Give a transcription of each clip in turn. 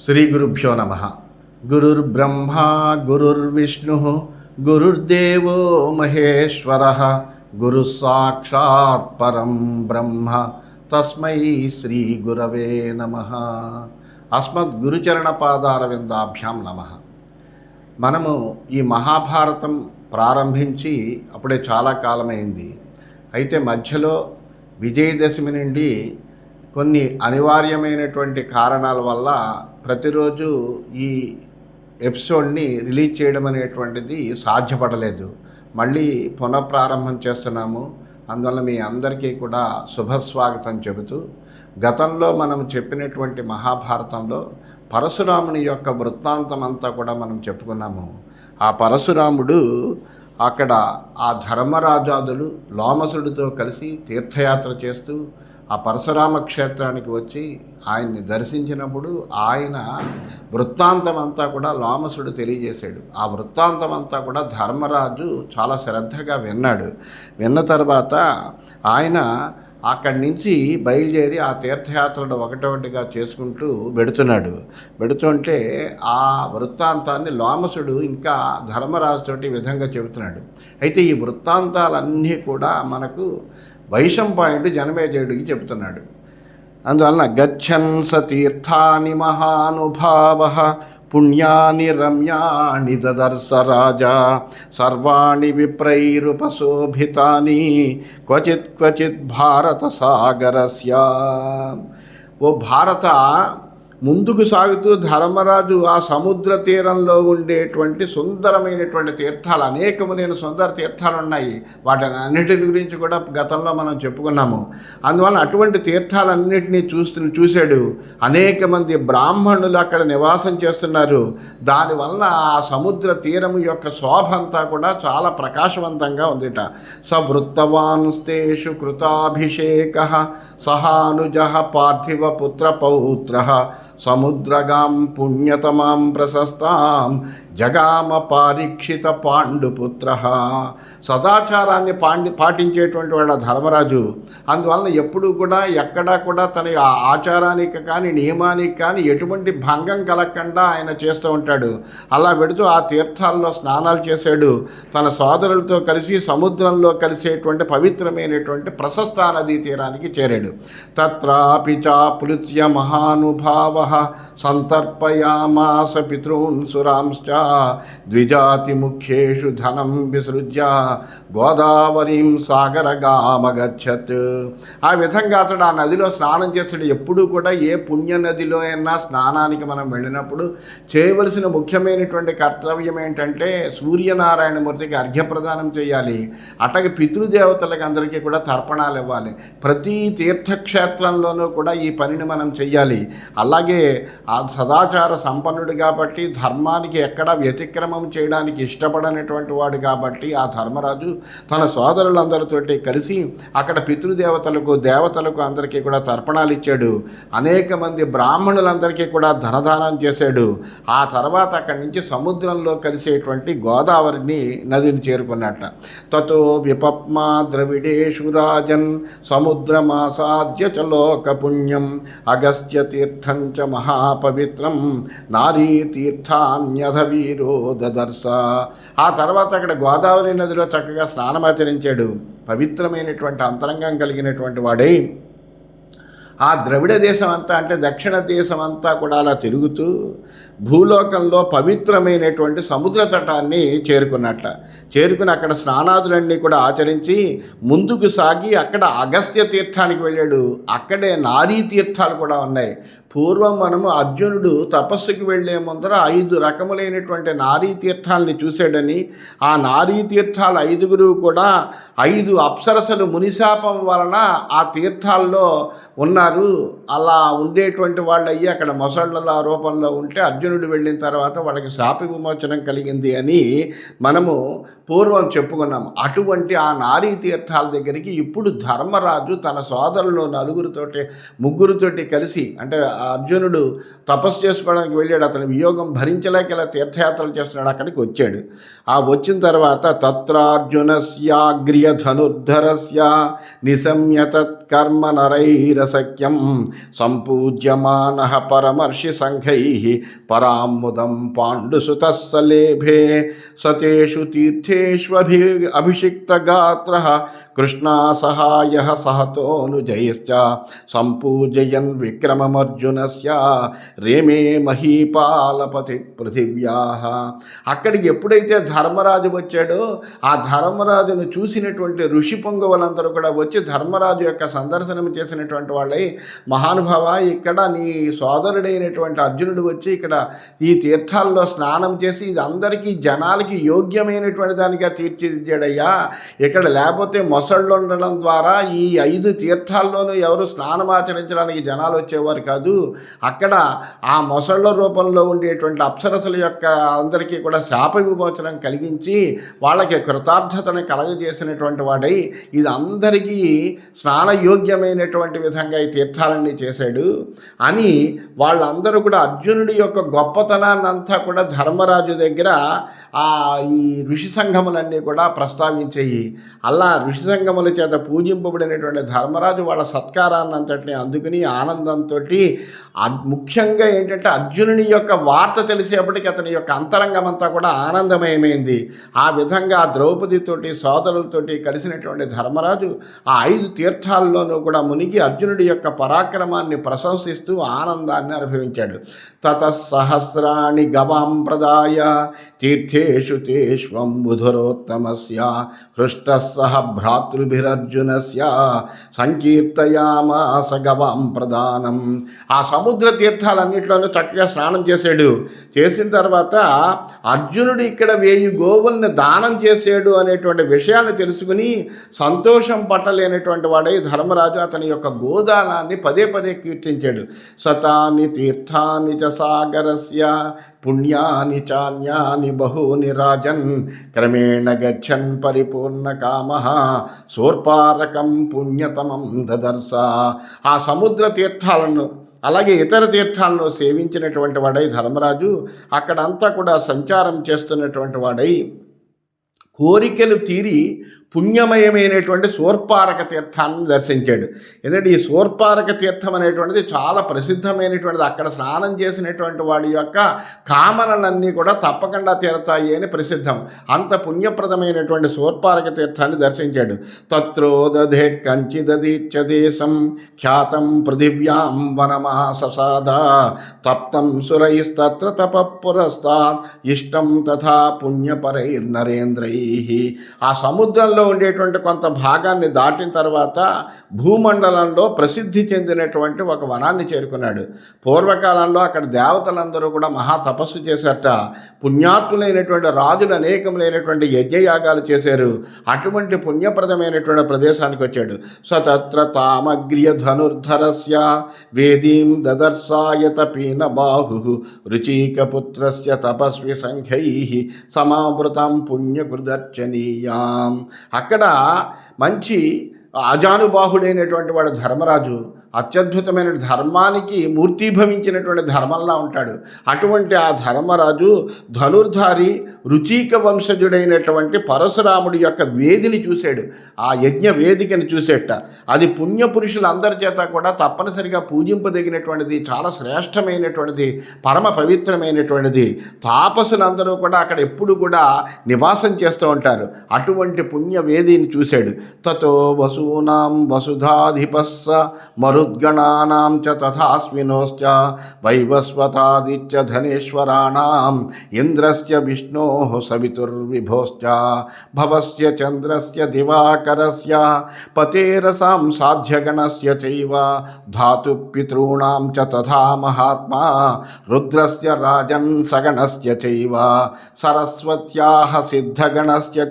శ్రీ గురుభ్యో నమ. గురుర్బ్రహ్మ గురుర్విష్ణు గురుర్దేవో మహేశ్వర. గురు సాక్షాత్ పరం బ్రహ్మ. తస్మై శ్రీ గురవే నమ. అస్మద్ గురుచరణ పాదారవిందాభ్యాం నమ. మనము ఈ మహాభారతం ప్రారంభించి అప్పుడే చాలా కాలమైంది. అయితే మధ్యలో విజయదశమి నుండి కొన్ని అనివార్యమైనటువంటి కారణాల వల్ల ప్రతిరోజు ఈ ఎపిసోడ్ని రిలీజ్ చేయడం అనేటువంటిది సాధ్యపడలేదు. మళ్ళీ పునఃప్రారంభం చేస్తున్నాము. అందువల్ల మీ అందరికీ కూడా శుభస్వాగతం చెబుతూ గతంలో మనం చెప్పినటువంటి మహాభారతంలో పరశురాముని యొక్క వృత్తాంతం అంతా కూడా మనం చెప్పుకున్నాము. ఆ పరశురాముడు అక్కడ ఆ ధర్మరాజాదులు లోమసుడితో కలిసి తీర్థయాత్ర చేస్తూ ఆ పరశురామ క్షేత్రానికి వచ్చి ఆయన్ని దర్శించినప్పుడు ఆయన వృత్తాంతం అంతా కూడా లోమసుడు తెలియజేశాడు. ఆ వృత్తాంతం అంతా కూడా ధర్మరాజు చాలా శ్రద్ధగా విన్నాడు. విన్న తర్వాత ఆయన అక్కడి నుంచి బయలుదేరి ఆ తీర్థయాత్రలు ఒకటొకటిగా చేసుకుంటూ పెడుతున్నాడు పెడుతుంటే ఆ వృత్తాంతాన్ని లోమసుడు ఇంకా ధర్మరాజుతోటి విధంగా చెబుతున్నాడు. అయితే ఈ వృత్తాంతాలన్నీ కూడా మనకు వైశంపాయుడు జనమేజయుడికి చెబుతున్నాడు. అందువలన గచ్చన్ స తీర్థాని మహానుభావ పుణ్యాని రమ్యాణి దదర్శ రాజా సర్వాణి విప్రైరుపశోభితాని క్వచిత్ క్వచిత్ భారత సాగరస్య ఓ భారత ముందుకు సాగుతూ ధర్మరాజు ఆ సముద్ర తీరంలో ఉండేటువంటి సుందరమైనటువంటి తీర్థాలు అనేకములైన సుందర తీర్థాలు ఉన్నాయి. వాటిని అన్నిటి గురించి కూడా గతంలో మనం చెప్పుకున్నాము. అందువల్ల అటువంటి తీర్థాలన్నింటినీ చూస్తు చూశాడు. అనేక మంది బ్రాహ్మణులు అక్కడ నివాసం చేస్తున్నారు. దానివల్ల ఆ సముద్ర తీరం యొక్క శోభ అంతా కూడా చాలా ప్రకాశవంతంగా ఉందిట. సవృత్తవాన్స్తేషు కృతాభిషేక సహానుజ పార్థివ పుత్ర పౌత్ర సముద్రగాం పుణ్యతమాం ప్రశస్తాం జగామ పారీక్షిత పాండుపుత్ర. సదాచారాన్ని పాండి పాటించేటువంటి వాడు ధర్మరాజు. అందువలన ఎప్పుడూ కూడా ఎక్కడా కూడా తన ఆచారానికి కానీ నియమానికి కానీ ఎటువంటి భంగం కలగకుండా ఆయన చేస్తూ ఉంటాడు. అలా పెడుతూ ఆ తీర్థాల్లో స్నానాలు చేశాడు. తన సోదరులతో కలిసి సముద్రంలో కలిసేటువంటి పవిత్రమైనటువంటి ప్రశస్త నదీ తీరానికి చేరాడు. తత్రాపి చాప్లుత్య మహానుభావ సంతర్పయామాస పితॄన్ సురాంశ్చ ద్విజాతి ముఖ్యేషు ధనం విసృజ్య గోదావరీం సాగరగామగచ్చత్ ఆ విధంగా అతడు ఆ నదిలో స్నానం చేస్తాడు. ఎప్పుడూ కూడా ఏ పుణ్య నదిలో అయినా స్నానానికి మనం వెళ్ళినప్పుడు చేయవలసిన ముఖ్యమైనటువంటి కర్తవ్యం ఏంటంటే సూర్యనారాయణమూర్తికి అర్ఘ్యప్రదానం చేయాలి. అట్లాగే పితృదేవతలకు అందరికీ కూడా తర్పణాలు ఇవ్వాలి. ప్రతి తీర్థక్షేత్రంలోనూ కూడా ఈ పనిని మనం చెయ్యాలి. అలాగే ఆ సదాచార సంపన్నుడు కాబట్టి ధర్మానికి ఎక్కడ వ్యతిక్రమం చేయడానికి ఇష్టపడనటువంటి వాడు కాబట్టి ఆ ధర్మరాజు తన సోదరులందరితోటి కలిసి అక్కడ పితృదేవతలకు దేవతలకు అందరికీ కూడా తర్పణాలు ఇచ్చాడు. అనేక మంది బ్రాహ్మణులందరికీ కూడా ధనదానం చేశాడు. ఆ తర్వాత అక్కడి నుంచి సముద్రంలో కలిసేటువంటి గోదావరిని నదిని చేరుకున్నట్ట తతో విపప్మా ద్రవిడేషు రాజన్ సముద్రమాసాద్య చలోక పుణ్యం అగస్త్య తీర్థం మహాపవిత్రం నారీ తీర్థాన్యధ వీరో దదర్శ ఆ తర్వాత అక్కడ గోదావరి నదిలో చక్కగా స్నానమాచరించాడు పవిత్రమైనటువంటి అంతరంగం కలిగినటువంటి వాడై. ఆ ద్రవిడ దేశం అంతా అంటే దక్షిణ దేశం అంతా కూడా అలా తిరుగుతూ భూలోకంలో పవిత్రమైనటువంటి సముద్ర తటాన్ని చేరుకున్నట్ల చేరుకుని అక్కడ స్నానాదులన్నీ కూడా ఆచరించి ముందుకు సాగి అక్కడ అగస్త్య తీర్థానికి వెళ్ళాడు. అక్కడే నారీ తీర్థాలు కూడా ఉన్నాయి. పూర్వం మనము అర్జునుడు తపస్సుకి వెళ్ళే ముందర ఐదు రకములైనటువంటి నారీ తీర్థాలని చూశాడని ఆ నారీ తీర్థాలు ఐదుగురు కూడా ఐదు అప్సరసలు మునిశాపం వలన ఆ తీర్థాల్లో ఉన్నారు. అలా ఉండేటువంటి వాళ్ళు అయ్యి అక్కడ మొసళ్ళ రూపంలో ఉంటే అర్జునుడు వెళ్ళిన తర్వాత వాళ్ళకి శాప విమోచనం కలిగింది అని మనము పూర్వం చెప్పుకున్నాం అటువంటి ఆ నారీ తీర్థాల దగ్గరికి ఇప్పుడు ధర్మరాజు తన సోదరులు నలుగురితోటి ముగ్గురితోటి కలిసి అంటే అర్జునుడు తపస్సు చేసుకోవడానికి వెళ్ళాడు. అతని వియోగం భరించలేక ఇలా తీర్థయాత్రలు చేస్తున్నాడు. అక్కడికి వచ్చాడు. ఆ వచ్చిన తర్వాత తత్రార్జునస్యాగ్ర్య ధనుర్ధరస్య यत्कर्म नरैरसख्यं परमर्षि संघ परामुदं पांडुसुत सलेभे सतेषु तीर्थेष्वभि अभिषिक्तगात्रः కృష్ణాసహాయ కృష్ణా సహాయ సహతోనుజయశ్చ సంపూజయన్ విక్రమమర్జునస్య రేమే మహీపాలపతి పృథివ్యా. అక్కడికి ఎప్పుడైతే ధర్మరాజు వచ్చాడో ఆ ధర్మరాజును చూసినటువంటి ఋషి పొంగవులందరూ కూడా వచ్చి ధర్మరాజు యొక్క సందర్శనం చేసినటువంటి వాళ్ళై మహానుభావ ఇక్కడ నీ సోదరుడైనటువంటి అర్జునుడు వచ్చి ఇక్కడ ఈ తీర్థాల్లో స్నానం చేసి ఇది అందరికీ జనాలకి యోగ్యమైనటువంటి దానిగా తీర్చిదిద్దాడయ్యా. ఇక్కడ లేకపోతే మొసళ్ళు ఉండడం ద్వారా ఈ ఐదు తీర్థాల్లోనూ ఎవరు స్నానం ఆచరించడానికి జనాలు వచ్చేవారు కాదు. అక్కడ ఆ మొసళ్ళ రూపంలో ఉండేటువంటి అప్సరసుల యొక్క అందరికీ కూడా శాప విమోచనం కలిగించి వాళ్ళకి కృతార్థతను కలగజేసినటువంటి వాడై ఇది అందరికీ స్నానయోగ్యమైనటువంటి విధంగా ఈ తీర్థాలన్నీ చేశాడు. అని వాళ్ళందరూ కూడా అర్జునుడి యొక్క గొప్పతనాన్ని అంతా కూడా ధర్మరాజు దగ్గర ఆ ఈ ఋషి సంఘములన్నీ కూడా ప్రస్తావించేయి. అలా ఋషి సంఘముల చేత పూజింపబడినటువంటి ధర్మరాజు వాళ్ళ సత్కారాన్ని అంతటిని అందుకుని ఆనందంతో ముఖ్యంగా ఏంటంటే అర్జునుని యొక్క వార్త తెలిసేపటికి అతని యొక్క అంతరంగం అంతా కూడా ఆనందమయమైంది. ఆ విధంగా ద్రౌపదితోటి సోదరులతోటి కలిసినటువంటి ధర్మరాజు ఆ ఐదు తీర్థాల్లోనూ కూడా మునిగి అర్జునుడి యొక్క పరాక్రమాన్ని ప్రశంసిస్తూ ఆనందాన్ని అనుభవించాడు. తత సహస్రాణి గవాం ప్రదాయ తీర్థేషు తేష్వం బుధురోత్తమస్య హృష్ట సహ మాతృభిరర్జునస్య సంకీర్తయామాస గవాం ప్రధానం. ఆ సముద్ర తీర్థాలన్నింటిలోనూ చక్కగా స్నానం చేశాడు. చేసిన తర్వాత అర్జునుడు ఇక్కడ వేయి గోవుల్ని దానం చేసాడు అనేటువంటి విషయాన్ని తెలుసుకుని సంతోషం పట్టలేనటువంటి వాడై ధర్మరాజు అతని యొక్క గోదానాన్ని పదే పదే కీర్తించాడు. సతాని తీర్థాని చ సాగరస్య. పుణ్యాని చాన్యాని బహూని రాజన్ క్రమేణ గచ్చన్ పరిపూర్ణ కామ. సోర్పారకం పుణ్యతమం దదర్శ. ఆ సముద్ర తీర్థాలను అలాగే ఇతర తీర్థాలను సేవించినటువంటి వాడై ధర్మరాజు అక్కడంతా కూడా సంచారం చేస్తున్నటువంటి వాడై కోరికలు తీరి పుణ్యమయమైనటువంటి సోర్పారక తీర్థాన్ని దర్శించాడు. ఎందుకంటే ఈ సోర్పారక తీర్థం అనేటువంటిది చాలా ప్రసిద్ధమైనటువంటిది. అక్కడ స్నానం చేసినటువంటి వాడి యొక్క కామనలన్నీ కూడా తప్పకుండా తీరతాయి అని ప్రసిద్ధం. అంత పుణ్యప్రదమైనటువంటి సోర్పారక తీర్థాన్ని దర్శించాడు. తత్రోదధే కంచిదీర్చ దేశం ఖ్యాతం పృథివ్యాం వనమాససాద తప్తం సురైస్తత్ర తప పురస్తా ఇష్టం తథా పుణ్యపరైర్నరేంద్రై. ఆ సముద్రంలో ఉండేటువంటి కొంత భాగాన్ని దాటిన తర్వాత భూమండలంలో ప్రసిద్ధి చెందినటువంటి ఒక వనాన్ని చేరుకున్నాడు. పూర్వకాలంలో అక్కడ దేవతలందరూ కూడా మహా తపస్సు చేశారట. పుణ్యాత్ములైనటువంటి రాజులు అనేకములైనటువంటి యజ్ఞయాగాలు చేశారు. అటువంటి పుణ్యప్రదమైనటువంటి ప్రదేశానికి వచ్చాడు. సతత్ర తామగ్రియ ధనుర్ధరస్య వేదీం దదర్శాయత పీన బాహు రుచీకపుత్రస్య తపస్వి సంఖ్యై సమావృతం పుణ్యకృదర్చనీయాం అక్కడ మంచి ఆజానుబాహుడైనటువంటి వాడు ధర్మరాజు అత్యద్భుతమైన ధర్మానికి మూర్తీభవించినటువంటి ధర్మంలా ఉంటాడు. అటువంటి ఆ ధర్మరాజు ధనుర్ధారి రుచిక వంశజుడైనటువంటి పరశురాముడి యొక్క వేదిని చూశాడు. ఆ యజ్ఞ వేదికని చూసేట. అది పుణ్యపురుషులందరి చేత కూడా తప్పనిసరిగా పూజింపదగినటువంటిది చాలా శ్రేష్టమైనటువంటిది పరమ పవిత్రమైనటువంటిది. తాపసులందరూ కూడా అక్కడ ఎప్పుడు కూడా నివాసం చేస్తూ ఉంటారు. అటువంటి పుణ్య వేదిని చూశాడు. తతో వసూనాం వసుధాధిపస్స हरुद्गणानां च तथास्विनोश्च वैवस्वतादिच्च धनेश्वराणाम् विष्णो विष्णोः सवितुर्विभोश्च, भवस्य चन्द्रस्य दिवाकरस्य, पतेरसां साध्यगण से धातु पितृण तथा महात्मा, रुद्रस्य राजन सगण से सरस्वत सिद्धगण से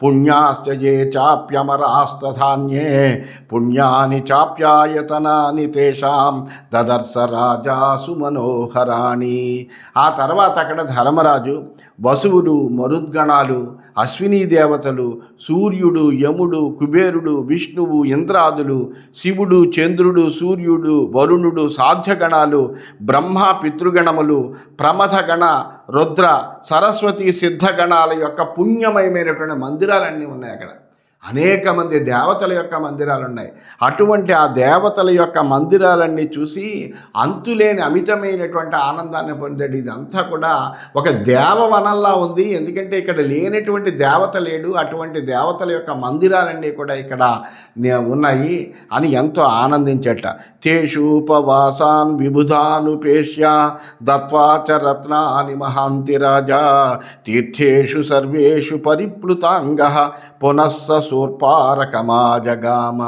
पुण्या ये चाप्यमरास्तथान्ये पुण्या चाप्याय చాప్యాయతనాని తేషాం దదర్శ రాజాసు మనోహరాణి. ఆ తర్వాత అక్కడ ధర్మరాజు వసువులు మరుద్గణాలు అశ్వినీ దేవతలు సూర్యుడు యముడు కుబేరుడు విష్ణువు ఇంద్రాదులు శివుడు చంద్రుడు సూర్యుడు వరుణుడు సాధ్యగణాలు బ్రహ్మ పితృగణములు ప్రమథగణ రుద్ర సరస్వతి సిద్ధగణాల యొక్క పుణ్యమయమైనటువంటి మందిరాలన్నీ ఉన్నాయి అక్కడ. అనేక మంది దేవతల యొక్క మందిరాలు ఉన్నాయి అటువంటి ఆ దేవతల యొక్క మందిరాలన్నీ చూసి అంతులేని అమితమైనటువంటి ఆనందాన్ని పొందాడు. ఇదంతా కూడా ఒక దేవవనంలా ఉంది. ఎందుకంటే ఇక్కడ లేనటువంటి దేవత లేడు. అటువంటి దేవతల యొక్క మందిరాలన్నీ కూడా ఇక్కడ నే- ఉన్నాయి అని ఎంతో ఆనందించట. తేషూపవాసాన్ విబుధానుపేష్య దత్వాచ రత్నాని మహాంతి రాజా. తీర్థేషు సర్వేషు పరిప్లుతాంగ. పునస్స శూర్పారకమాజగామ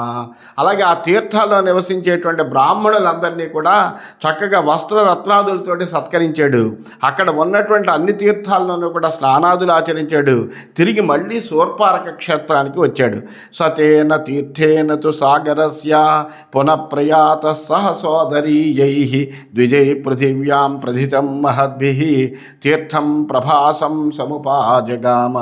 అలాగే ఆ తీర్థాల్లో నివసించేటువంటి బ్రాహ్మణులందరినీ కూడా చక్కగా వస్త్ర రత్నాదులతోటి సత్కరించాడు. అక్కడ ఉన్నటువంటి అన్ని తీర్థాల్లోనూ కూడా స్నానాదులు ఆచరించాడు. తిరిగి మళ్ళీ శూర్పారక క్షేత్రానికి వచ్చాడు. సతేన తీర్థేన తు సాగరస్య పునఃప్రయాత సహ సోదరీయై ద్విజై పృథివ్యాం ప్రథితం మహద్భి తీర్థం ప్రభాసం సముపాజగామ.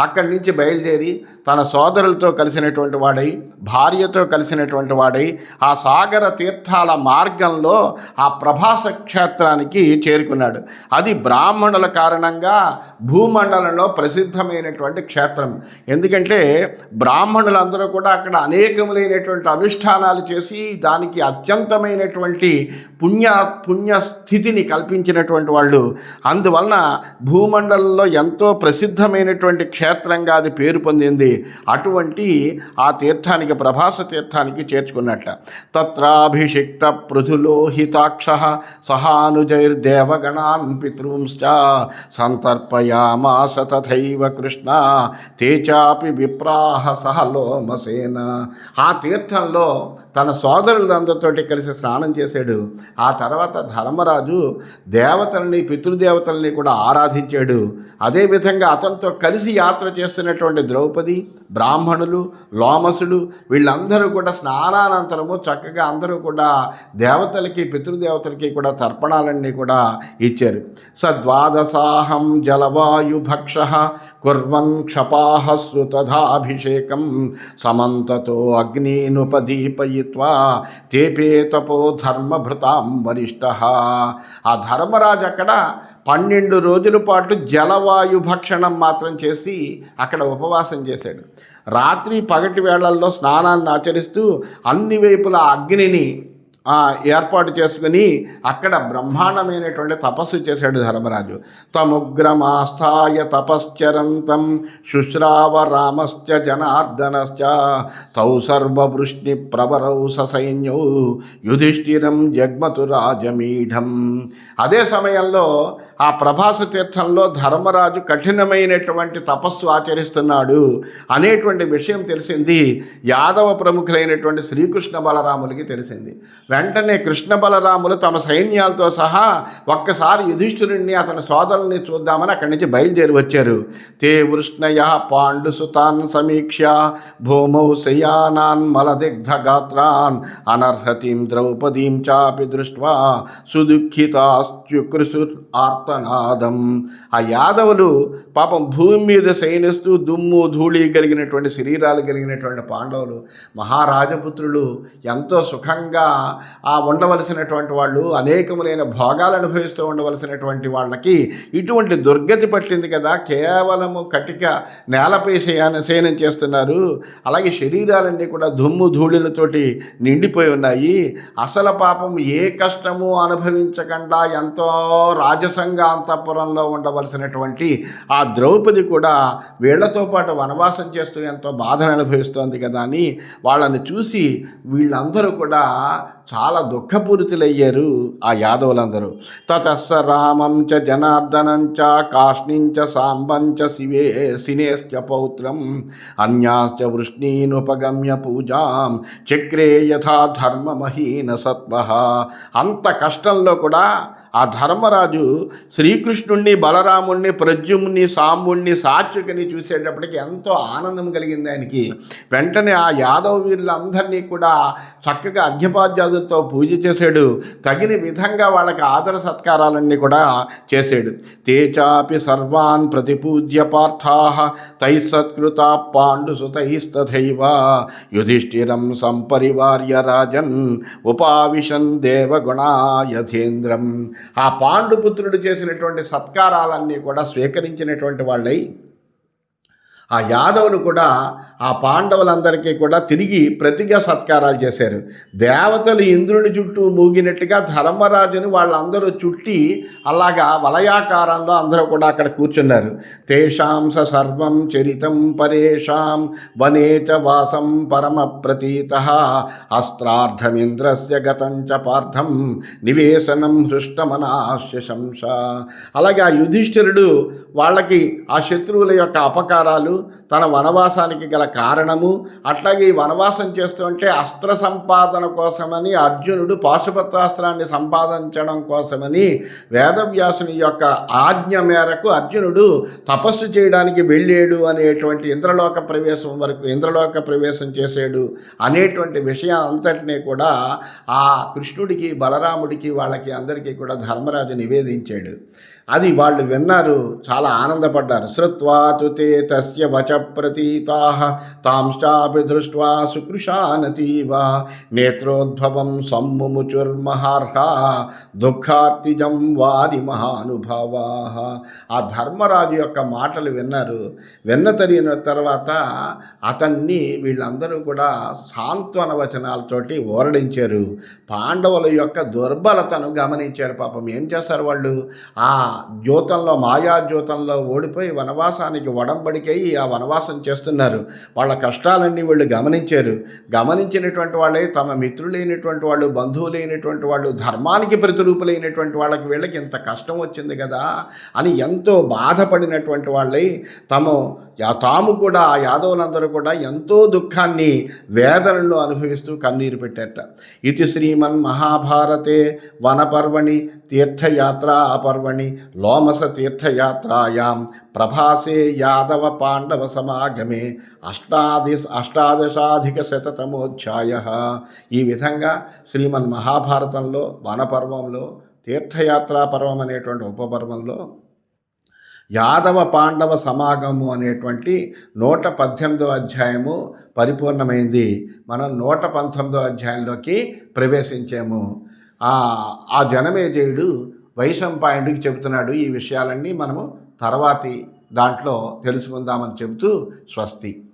అక్కడి నుంచి బయలుదేరి తన సో సోదరులతో కలిసినటువంటి వాడై భార్యతో కలిసినటువంటి వాడై ఆ సాగర తీర్థాల మార్గంలో ఆ ప్రభాస క్షేత్రానికి చేరుకున్నాడు. అది బ్రాహ్మణుల కారణంగా భూమండలంలో ప్రసిద్ధమైనటువంటి క్షేత్రం. ఎందుకంటే బ్రాహ్మణులందరూ కూడా అక్కడ అనేకములైనటువంటి అనుష్ఠానాలు చేసి దానికి అత్యంతమైనటువంటి పుణ్య పుణ్యస్థితిని కల్పించినటువంటి వాళ్ళు. అందువలన భూమండలంలో ఎంతో ప్రసిద్ధమైనటువంటి క్షేత్రంగా అది పేరు పొందింది. అటువంటి ఆ తీర్థానికి ప్రభాస తీర్థానికి చేర్చుకున్నట్ట. తత్రాభిషిక్త పృథులోహితాక్ష సహానుజైర్దేవగణాన్ పితృంశ్చ సంతర్పయామాస తథైవ కృష్ణ తేచాపి విప్రాహ సహలోమసేన ఆ తీర్థంలో తన సోదరులందరితోటి కలిసి స్నానం చేశాడు. ఆ తర్వాత ధర్మరాజు దేవతల్ని పితృదేవతల్ని కూడా ఆరాధించాడు. అదేవిధంగా అతనితో కలిసి యాత్ర చేస్తున్నటువంటి ద్రౌపది బ్రాహ్మణులు లోమసుడు వీళ్ళందరూ కూడా స్నానానంతరము చక్కగా అందరూ కూడా దేవతలకి పితృదేవతలకి కూడా తర్పణాలన్నీ కూడా ఇచ్చారు. సద్వాదసాహం జలవాయు భక్ష కుర్వన్ క్షపాహ తథాభిషేకం సమంతతో అగ్నినుపదీపయిత్వా తేపే తపో ధర్మభృతాం వరిష్ట. ఆ ధర్మరాజు అక్కడ పన్నెండు రోజుల పాటు జలవాయు భక్షణం మాత్రం చేసి అక్కడ ఉపవాసం చేశాడు. రాత్రి పగటి వేళల్లో స్నానాన్ని ఆచరిస్తూ అన్ని వైపుల అగ్నిని ఏర్పాటు చేసుకుని అక్కడ బ్రహ్మాండమైనటువంటి తపస్సు చేశాడు ధర్మరాజు. తముగ్రమాస్థాయ తపశ్చరంతం శుశ్రావ రామశ్చ జనార్దనశ్చ తౌ సర్వవృష్ణి ప్రవరౌ ససైన్యౌ యుధిష్ఠిరం జగ్మతు రాజమీఢం. అదే సమయంలో ఆ ప్రభాస తీర్థంలో ధర్మరాజు కఠినమైనటువంటి తపస్సు ఆచరిస్తున్నాడు అనేటువంటి విషయం తెలిసింది. యాదవ ప్రముఖులైనటువంటి శ్రీకృష్ణ బలరాములకి తెలిసింది. వెంటనే కృష్ణ బలరాములు తమ సైన్యాలతో సహా ఒక్కసారి యుధిష్ఠిరుణ్ణి అతని సోదరుల్ని చూద్దామని అక్కడి నుంచి బయలుదేరి వచ్చారు. తే వృష్ణయ పాండు సుతాన్ సమీక్ష భూమౌ శయానాన్ మలదిగ్ధ గాత్రాన్ అనర్హతీం ద్రౌపదీం చాపి దృష్ట్వా సుదుఃఖితాస్త్యుకృసు ఆర్తనాదం ఆ యాదవులు పాపం భూమి మీద శయనిస్తూ దుమ్ము ధూళి కలిగినటువంటి శరీరాలు కలిగినటువంటి పాండవులు మహారాజపుత్రులు ఎంతో సుఖంగా ఆ ఉండవలసినటువంటి వాళ్ళు అనేకములైన భోగాలు అనుభవిస్తూ ఉండవలసినటువంటి వాళ్ళకి ఇటువంటి దుర్గతి పట్టింది కదా. కేవలము కటిక నేలపై శయాన శయనం చేస్తున్నారు. అలాగే శరీరాలన్నీ కూడా దుమ్ము ధూళిలతోటి నిండిపోయి ఉన్నాయి. అసలు పాపం ఏ కష్టము అనుభవించకుండా ఎంతో రాజసంగా అంతఃపురంలో ఉండవలసినటువంటి ఆ ద్రౌపది కూడా వీళ్ళతో పాటు వనవాసం చేస్తూ ఎంతో బాధను అనుభవిస్తోంది కదా అని వాళ్ళని చూసి వీళ్ళందరూ కూడా చాలా దుఃఖపూరితులయ్యారు ఆ యాదవులందరూ. తతస్స రామం చ జనార్దనం చ కాష్ణించ సాంబం చ శివే సినేశ్చ పౌత్రం అన్యాశ్చ వృష్ణీనుపగమ్య పూజాం చక్రే యథా ధర్మమహీన సత్వ అంత కష్టంలో కూడా ఆ ధర్మరాజు శ్రీకృష్ణుణ్ణి బలరాముణ్ణి ప్రద్యుమ్ని సాంబుణ్ణి సాత్వికని చూసేటప్పటికి ఎంతో ఆనందం కలిగింది ఆయనకి. వెంటనే ఆ యాదవ వీరులందరినీ కూడా చక్కగా అర్ఘ్యపాద్యాదులతో పూజ చేశాడు. తగిన విధంగా వాళ్ళకి ఆదర సత్కారాలన్నీ కూడా చేశాడు. తేచాపి సర్వాన్ ప్రతిపూజ్య పార్థా తై సత్కృత పాండుసుతైస్తథైవ యుధిష్ఠిరం సంపరివార్య రాజన్ ఉపావిశన్ దేవగుణాయథేంద్రం ఆ పాండుపుత్రుడు చేసినటువంటి సత్కారాలన్నీ కూడా స్వీకరించినటువంటి వాళ్ళై ఆ యాదవులు కూడా ఆ పాండవులందరికీ కూడా తిరిగి ప్రతిగా సత్కారాలు చేశారు. దేవతలు ఇంద్రుని చుట్టూ మూగినట్టుగా ధర్మరాజుని వాళ్ళందరూ చుట్టి అలాగా వలయాకారంలో అందరూ కూడా అక్కడ కూర్చున్నారు. తేషాం స సర్వం చరితం పరేషాం వనేచ వాసం పరమ ప్రతీత అస్త్రార్థమింద్రస్య గతం పార్థం నివేశనం హృష్టమనాశ్య శంస. అలాగే ఆ యుధిష్ఠిరుడు వాళ్ళకి ఆ శత్రువుల యొక్క అపకారాలు తన వనవాసానికి గల కారణము. అట్లాగే ఈ వనవాసం చేస్తుంటే అస్త్ర సంపాదన కోసమని అర్జునుడు పాశుపత్రాస్త్రాన్ని సంపాదించడం కోసమని వేదవ్యాసుని యొక్క ఆజ్ఞ మేరకు అర్జునుడు తపస్సు చేయడానికి వెళ్ళాడు అనేటువంటి ఇంద్రలోక ప్రవేశం వరకు ఇంద్రలోక ప్రవేశం చేసాడు అనేటువంటి విషయాలంతటినీ కూడా ఆ కృష్ణుడికి బలరాముడికి వాళ్ళకి అందరికీ కూడా ధర్మరాజు నివేదించాడు. అది వాళ్ళు విన్నారు చాలా ఆనందపడ్డారు. శ్రుత్వాతుతే తస్య వచ ప్రతీతా తాంశ్చాపి దృష్ట్వా సుకృషానతీవ నేత్రోద్భవం సమ్ముముచుర్మహార్హ దుఃఖార్తిజం వారి మహానుభావా. ఆ ధర్మరాజు యొక్క మాటలు విన్నారు. విన్న తరిగిన తర్వాత అతన్ని వీళ్ళందరూ కూడా సాంత్వన వచనాలతోటి ఓరడించారు. పాండవుల యొక్క దుర్బలతను గమనించారు పాపం. ఏం చేస్తారు వాళ్ళు? ఆ జ్యోతంలో మాయా జ్యోతంలో ఓడిపోయి వనవాసానికి వడంబడికై ఆ వనవాసం చేస్తున్నారు. వాళ్ళ కష్టాలన్నీ వీళ్ళు గమనించారు. గమనించినటువంటి వాళ్ళే తమ మిత్రులైనటువంటి వాళ్ళు బంధువులైనటువంటి వాళ్ళు ధర్మానికి ప్రతిరూపులైనటువంటి వాళ్ళకి వీళ్ళకి ఇంత కష్టం వచ్చింది కదా అని ఎంతో బాధపడినటువంటి వాళ్ళై తమ తాము కూడా ఆ యాదవులందరూ కూడా ఎంతో దుఃఖాన్ని వేదనలు అనుభవిస్తూ కన్నీరు పెట్టారట ఇది శ్రీమన్ మహాభారతే వనపర్వణి తీర్థయాత్రా పర్వణి లోమస తీర్థయాత్రాయాం ప్రభాసే యాదవ పాండవ సమాగమే అష్టాది అష్టాదశాధిక శతతమోధ్యాయ. ఈ విధంగా శ్రీమన్ మహాభారతంలో వనపర్వంలో తీర్థయాత్రా పర్వం అనేటువంటి ఉపపర్వంలో యాదవ పాండవ సమాగము అనేటువంటి నూట పద్దెనిమిదో అధ్యాయము పరిపూర్ణమైంది. మనం నూట పంతొమ్మిదో అధ్యాయంలోకి ప్రవేశించాము. ఆ జనమేజయుడు వైశంపాయుడికి చెబుతున్నాడు ఈ విషయాలన్నీ మనము తర్వాతి దాంట్లో తెలుసుకుందామని చెబుతూ స్వస్తి.